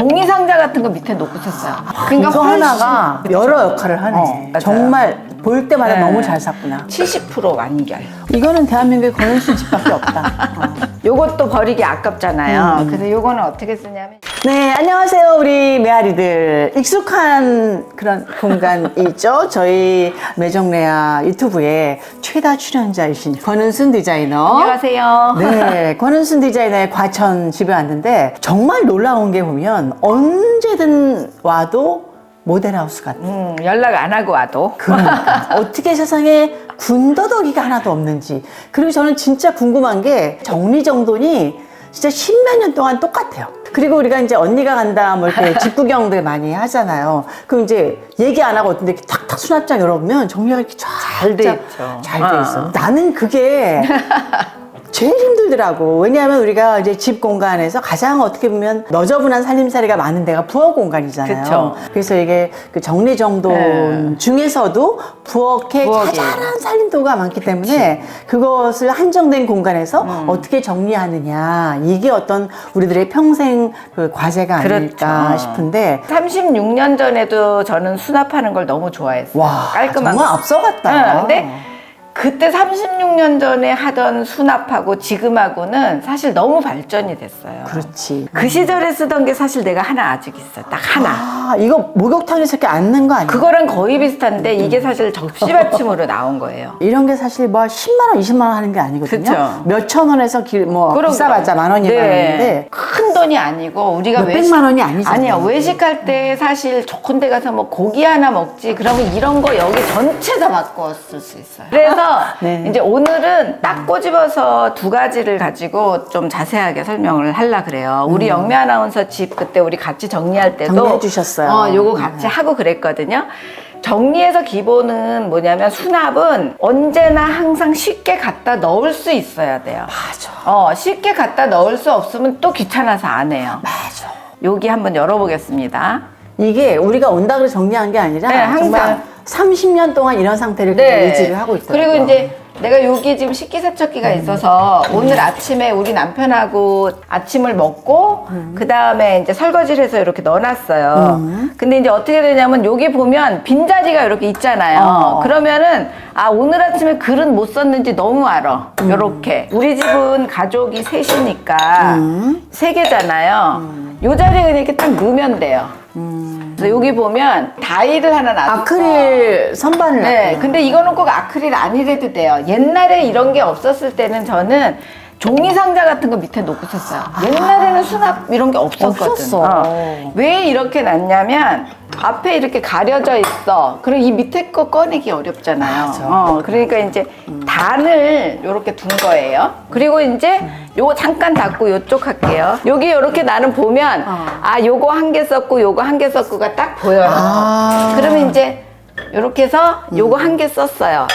종이 상자 같은 거 밑에 놓고 샀어요. 그러니까 이거 훨씬- 하나가 여러 역할을 하네. 어, 맞아요. 정말 볼 때마다 네. 너무 잘 샀구나. 70% 완결. 이거는 대한민국에 권은수 집밖에 없다. 어. 요것도 버리기 아깝잖아요. 음. 그래서 요거는 어떻게 쓰냐면 네, 안녕하세요, 우리 메아리들. 익숙한 그런 공간 있죠? 저희 매정레아 유튜브에 최다 출연자이신 권은순 디자이너. 안녕하세요. 네, 권은순 디자이너의 과천 집에 왔는데 정말 놀라운 게 보면 언제든 와도 모델하우스 같아. 음, 연락 안 하고 와도 그러니까 어떻게 세상에 군더더기가 하나도 없는지 그리고 저는 진짜 궁금한 게 정리정돈이 진짜 십몇 년 동안 똑같아요. 그리고 우리가 이제 언니가 간다 뭐 이렇게 집 구경들 많이 하잖아요. 그럼 이제 얘기 안 하고 어떤데 이렇게 탁탁 수납장 열어보면 정리가 이렇게 잘돼 있죠. 잘 돼 있어. 어. 나는 그게 제일 힘들더라고. 왜냐하면 우리가 이제 집 공간에서 가장 어떻게 보면 너저분한 살림살이가 많은 데가 부엌 공간이잖아요. 그쵸. 그래서 이게 그 정리정돈 네. 중에서도 부엌에 부엌이. 자잘한 살림도가 많기 때문에 그것을 한정된 공간에서 음. 어떻게 정리하느냐 이게 어떤 우리들의 평생 그 과제가 아닐까 그렇죠. 싶은데 36년 전에도 저는 수납하는 걸 너무 좋아했어요. 와 깔끔한 정말 거. 앞서갔다. 네, 근데 그때 36년 전에 하던 수납하고 지금하고는 사실 너무 발전이 됐어요. 그렇지. 그 시절에 쓰던 게 사실 내가 하나 아직 있어. 딱 하나. 아 이거 목욕탕에서 이렇게 앉는 거 아니야? 그거랑 거의 비슷한데 이게 사실 접시 받침으로 나온 거예요. 이런 게 사실 뭐 10만 원, 20만 원 하는 게 아니거든요. 그쵸. 몇천 원에서 길, 뭐 그럼, 비싸봤자 만 원이면 만 원인데 큰 돈이 아니고 우리가 몇 백만 원이 아니잖아요. 아니야 외식할 때 사실 좋은 데 가서 뭐 고기 하나 먹지 그러면 이런 거 여기 전체 다 바꿨을 수 있어요. 그래서 네. 이제 오늘은 딱 꼬집어서 두 가지를 가지고 좀 자세하게 설명을 하려 그래요. 우리 영미 아나운서 집 그때 우리 같이 정리할 때도 음. 정리해 주셨어요. 네. 어, 요거 같이 하고 그랬거든요. 정리해서 기본은 뭐냐면 수납은 언제나 항상 쉽게 갖다 넣을 수 있어야 돼요. 맞아. 어, 쉽게 갖다 넣을 수 없으면 또 귀찮아서 안 해요. 맞아. 여기 한번 열어보겠습니다. 이게 우리가 온다 그래 정리한 게 아니라 네, 항상. 정말 30년 동안 이런 상태를 계속 유지를 하고. 네. 그리고 이제 내가 여기 지금 식기세척기가 있어서 오늘 아침에 우리 남편하고 아침을 먹고 그 다음에 이제 설거지를 해서 이렇게 넣어놨어요. 근데 이제 어떻게 되냐면 여기 보면 빈 자리가 이렇게 있잖아요. 어. 그러면은 아 오늘 아침에 글은 못 썼는지 너무 알아. 요렇게 우리 집은 가족이 셋이니까 세 개잖아요. 요 자리에 그냥 이렇게 딱 넣으면 돼요. 그래서 여기 보면 다이를 하나 놔뒀어. 아크릴 선반을 네, 놨구나. 근데 이거는 꼭 아크릴 아니래도 돼요. 옛날에 이런 게 없었을 때는 저는 종이 상자 같은 거 밑에 놓고 썼어요. 옛날에는 수납 이런 게 없었거든. 아. 없었어. 어. 왜 이렇게 놨냐면 앞에 이렇게 가려져 있어. 그리고 이 밑에 거 꺼내기 어렵잖아요. 맞아. 어, 그러니까 이제 단을 이렇게 둔 거예요. 그리고 이제 요거 잠깐 닫고 요쪽 할게요. 여기 이렇게 나는 보면 어. 아 요거 한 개 썼고 요거 한 개 썼고가 딱 보여요. 아. 그러면 이제 이렇게 해서 요거 한 개 썼어요.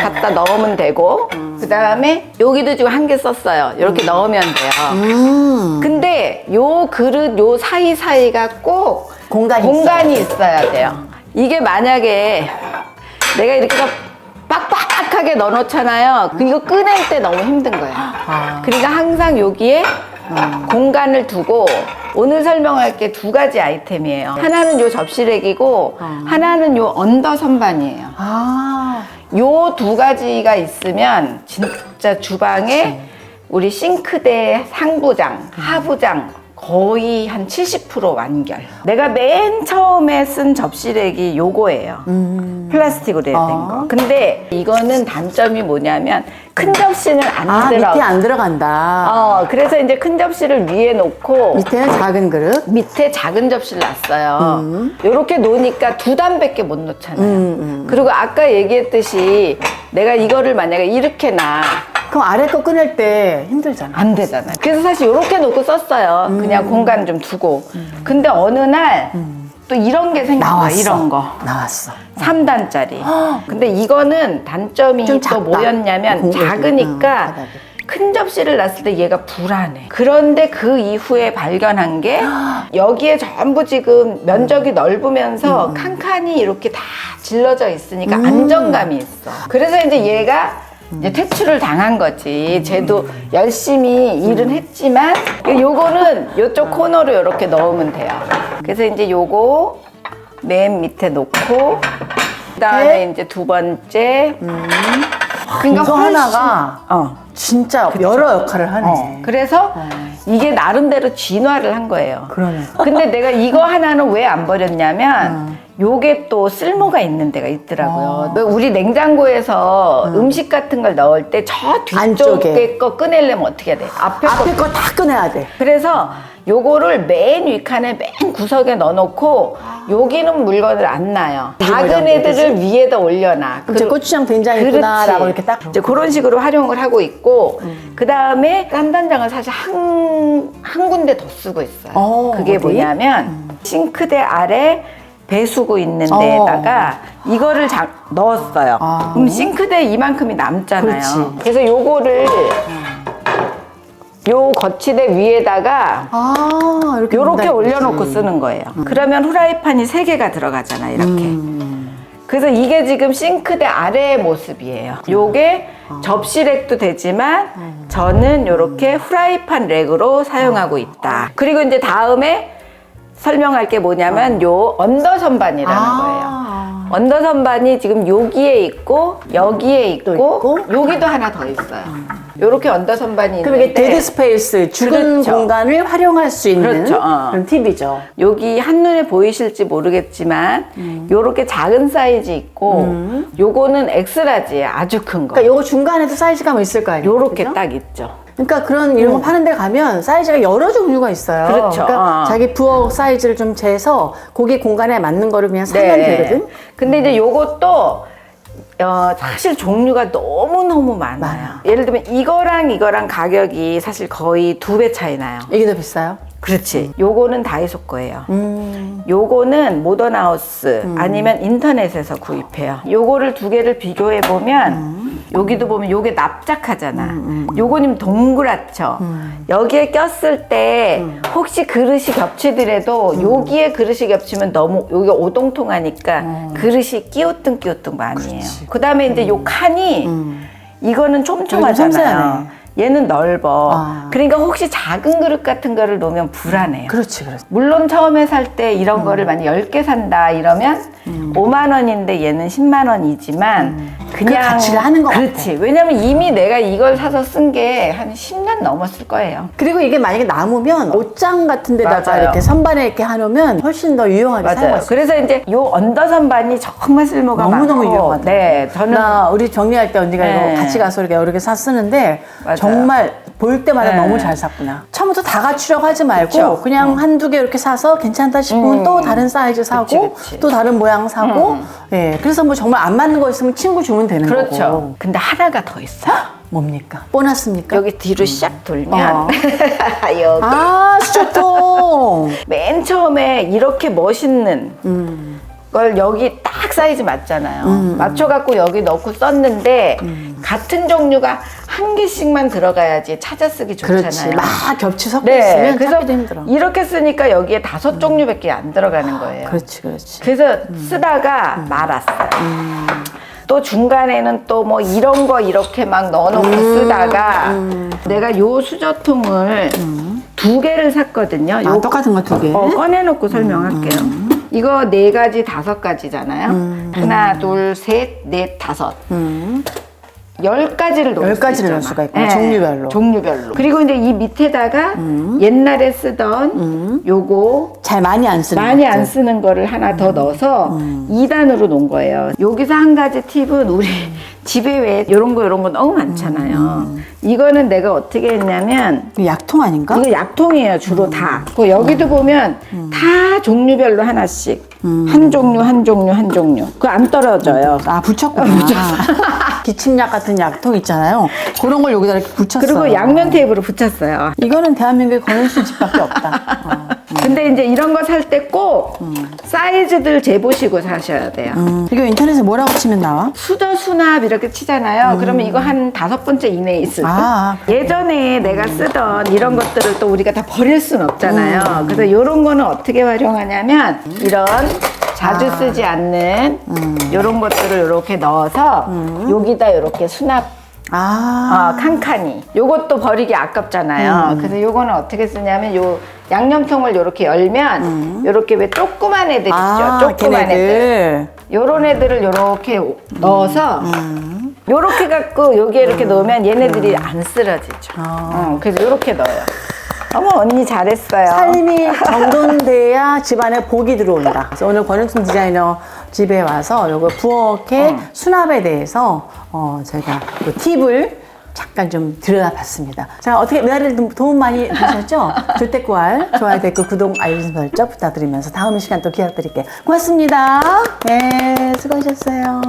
갖다 넣으면 되고 그 다음에 여기도 지금 한 개 썼어요. 이렇게 넣으면 돼요. 음. 근데 요 그릇 요 사이 사이가 꼭 공간이 공간이 있어야 돼요. 이게 만약에 내가 이렇게 빡빡하게 넣어놓잖아요. 그 이거 꺼낼 때 너무 힘든 거예요. 아. 그러니까 항상 여기에 공간을 두고 오늘 설명할 게 두 가지 아이템이에요. 하나는 요 접시렉이고 하나는 요 언더 선반이에요. 아. 요두 가지가 있으면 진짜 주방에 우리 싱크대 상부장, 하부장 거의 한 70% 완결. 내가 맨 처음에 쓴 접시렉이 요거예요. 플라스틱으로 된 아. 거. 근데 이거는 단점이 뭐냐면 큰 접시는 안 아, 들어. 밑에 안 들어간다. 어, 그래서 이제 큰 접시를 위에 놓고 밑에는 작은 그릇. 밑에 작은 접시를 놨어요. 이렇게 놓으니까 두 단밖에 못 놓잖아요. 음, 그리고 아까 얘기했듯이 내가 이거를 만약에 이렇게 놔. 그럼 아래 거 꺼낼 때 힘들잖아. 안 되잖아요. 그래서 사실 이렇게 놓고 썼어요. 음. 그냥 공간 좀 두고. 근데 어느 날 또 이런 게 생긴 거야, 나왔어. 이런 거. 나왔어. 3단짜리. 근데 이거는 단점이 좀또 작다. 뭐였냐면 공격이. 응, 작으니까 바닥이. 큰 접시를 놨을 때 얘가 불안해. 그런데 그 이후에 발견한 게 여기에 전부 지금 면적이 넓으면서 칸칸이 이렇게 다 질러져 있으니까 안정감이 있어. 그래서 이제 얘가 이제 퇴출을 당한 거지. 쟤도 열심히 일은 했지만 요거는 요쪽 코너로 이렇게 넣으면 돼요. 그래서 이제 요거 맨 밑에 놓고 그다음에 네. 이제 두 번째 이거 훨씬- 하나가 어. 진짜 여러 역할을 하네. 어. 그래서 이게 나름대로 진화를 한 거예요. 그러네. 근데 내가 이거 하나는 왜 안 버렸냐면 요게 또 쓸모가 있는 데가 있더라고요. 왜 우리 냉장고에서 음 식 같은 걸 넣을 때저 안쪽에. 뒤쪽에 거 꺼내려면 어떻게 해야 돼? 앞에 거. 앞에 거 다 꺼내야 돼. 그래서 요거를 맨 위칸에 맨 구석에 넣어놓고 여기는 물건을 안 놔요. 작은 모양도 애들을 위에다 올려놔. 이제 그- 고추장 된장 있구나라고 이렇게 딱. 이제 그런 식으로 활용을 하고 있고 그 다음에 깐단장을 사실 한, 한 군데 더 쓰고 있어요. 어, 그게 어디? 뭐냐면 싱크대 아래 배수구 있는 어. 데에다가 이거를 자- 넣었어요. 아. 그럼 싱크대 이만큼이 남잖아요. 그렇지. 그래서 요거를 요 거치대 위에다가 아, 이렇게. 요렇게 올려놓고. 쓰는 거예요. 그러면 후라이팬이 세 개가 들어가잖아, 이렇게. 음. 그래서 이게 지금 싱크대 아래의 모습이에요. 요게 접시렉도 되지만 저는 요렇게 후라이팬 렉으로 사용하고 있다. 그리고 이제 다음에 설명할 게 뭐냐면 요 언더 선반이라는 거예요. 아. 언더 선반이 지금 여기에 있고 여기에 있고, 있고. 여기도 하나 더 있어요. 요렇게 언더 선반이 그럼 있는데 이게 데드 스페이스, 죽은 그렇죠. 공간을 활용할 수 있는 그렇죠. 어. 그런 팁이죠. 여기 한눈에 보이실지 모르겠지만 음. 요렇게 작은 사이즈 있고 요거는 엑스라지예요 아주 큰 거. 그러니까 요거 중간에도 사이즈가 뭐 있을 거 아니에요? 요렇게 그죠? 딱 있죠. 그러니까 그런 이런 거 파는 데 가면 사이즈가 여러 종류가 있어요. 그렇죠. 그러니까 어. 자기 부엌 사이즈를 좀 재서 고기 공간에 맞는 거를 그냥 사면 되거든. 네. 근데 이제 요것도 어, 사실 종류가 너무너무 많아요. 많아요. 예를 들면 이거랑 이거랑 가격이 사실 거의 두 배 차이 나요. 이게 더 비싸요? 그렇지. 요거는 다이소 거예요. 음. 요거는 모던하우스 아니면 인터넷에서 구입해요. 요거를 두 개를 비교해 보면 음. 여기도 보면 요게 납작하잖아. 요거는 동그랗죠. 음. 여기에 꼈을 때 혹시 그릇이 겹치더라도 음. 여기에 그릇이 겹치면 너무 여기가 오동통하니까 그릇이 끼우뚱 끼우뚱 많이 해요. 그다음에 이제 요 칸이 이거는 촘촘하잖아요. 얘는 넓어. 아. 그러니까 혹시 작은 그릇 같은 거를 놓으면 불안해요. 그렇지, 그렇지. 물론 처음에 살 때 이런 거를 만약 10개 산다 이러면 5만 원인데 얘는 10만 원이지만 그냥 그 가치를 하는 것 그렇지. 왜냐면 이미 내가 이걸 사서 쓴 게 한 10년 넘었을 거예요. 그리고 이게 만약에 남으면 옷장 같은 데다가 맞아요. 이렇게 선반에 이렇게 해놓으면 훨씬 더 유용하게 사용할 맞아요. 수 있어요. 그래서 이제 요 언더 선반이 정말 쓸모가 너무너무 많고 유용하다. 네, 저는 나 우리 정리할 때 언니가 네. 이거 같이 가서 이렇게 여러 개 사 쓰는데 맞아요. 정말 볼 때마다 네. 너무 잘 샀구나. 처음부터 다 갖추려고 하지 말고 그쵸. 어. 그냥 한두 개 이렇게 사서 괜찮다 싶으면 음. 또 다른 사이즈 사고 그치, 음. 또 다른 모양 사고 예. 그래서 뭐 정말 안 맞는 거 있으면 친구 주면 되는 그렇죠. 거고. 근데 하나가 더 있어. 뭡니까? 보너스입니까? 여기 뒤로 샥 돌면 어. 여기 아, 수저통. 맨 처음에 이렇게 멋있는 음. 걸 여기 딱 사이즈 맞잖아요. 맞춰갖고 여기 넣고 썼는데 음. 같은 종류가 한 개씩만 들어가야지 찾아 쓰기 좋잖아요. 그렇지. 막 겹치 섞여 네, 있으면 그래서 찾기도 힘들어. 이렇게 쓰니까 여기에 다섯 종류밖에 안 들어가는 거예요. 그렇지, 그렇지. 그래서 쓰다가 말았어요. 또 중간에는 또 뭐 이런 거 이렇게 막 넣어놓고 쓰다가 내가 요 수저통을 두 개를 샀거든요. 아, 요 똑같은 거 두 개. 어, 꺼내놓고 설명할게요. 이거 네 가지, 다섯 가지잖아요. 하나, 둘, 셋, 넷, 다섯. 음. 열 가지를 넣을 열수 가지를. 넣을 수가 있구나, 종류별로. 종류별로. 그리고 이제 이 밑에다가 옛날에 쓰던 요거 잘 많이 안 쓰는 많이 것들. 안 쓰는 거를 하나 더 넣어서 이 2단으로 놓은 거예요. 여기서 한 가지 팁은 우리 집에 왜 이런 거 이런 거 너무 많잖아요. 이거는 내가 어떻게 했냐면 이거 약통 아닌가? 이거 약통이에요 주로 다. 그 여기도 보면 다 종류별로 하나씩 한 종류 한 종류 한 종류. 그거 안 떨어져요. 아 붙였구나. 기침약 같은 약통 있잖아요. 그런 걸 여기다 이렇게 붙였어요. 그리고 양면 테이프로 붙였어요. 이거는 대한민국에 권은수 집밖에 없다. 어. 근데 이제 이런 거 살 때 꼭 사이즈들 재보시고 사셔야 돼요. 음, 이거 인터넷에 뭐라고 치면 나와? 수저 수납 이렇게 치잖아요. 그러면 이거 한 다섯 번째 이내에 있을 때. 아, 예전에 내가 쓰던 이런 것들을 또 우리가 다 버릴 순 없잖아요. 그래서 이런 거는 어떻게 활용하냐면 이런 자주 쓰지 않는 이런 것들을 이렇게 넣어서 여기다 이렇게 수납 아, 어, 칸칸이. 요것도 버리기 아깝잖아요. 음. 그래서 요거는 어떻게 쓰냐면 요 양념통을 요렇게 열면 요렇게 왜 조그만 애들 있죠. 음. 아, 조그만 애들. 요런 애들을 요렇게 넣어서 음. 요렇게 갖고 여기에 이렇게 넣으면 얘네들이 안 쓰러지죠. 아. 어, 그래서 요렇게 넣어요. 어머 언니 잘했어요. 삶이 정돈돼야 집안에 복이 들어온다. 그래서 오늘 권영순 디자이너 집에 와서 요거 부엌의 어. 수납에 대해서 어, 제가 그 팁을 잠깐 좀 들여다봤습니다. 자, 어떻게 메아리를 도- 도움 많이 되셨죠? 주택구알, 좋아요, 댓글, 구독, 알림 설정 부탁드리면서 다음 시간 또 기다려드릴게요. 고맙습니다. 네, 수고하셨어요.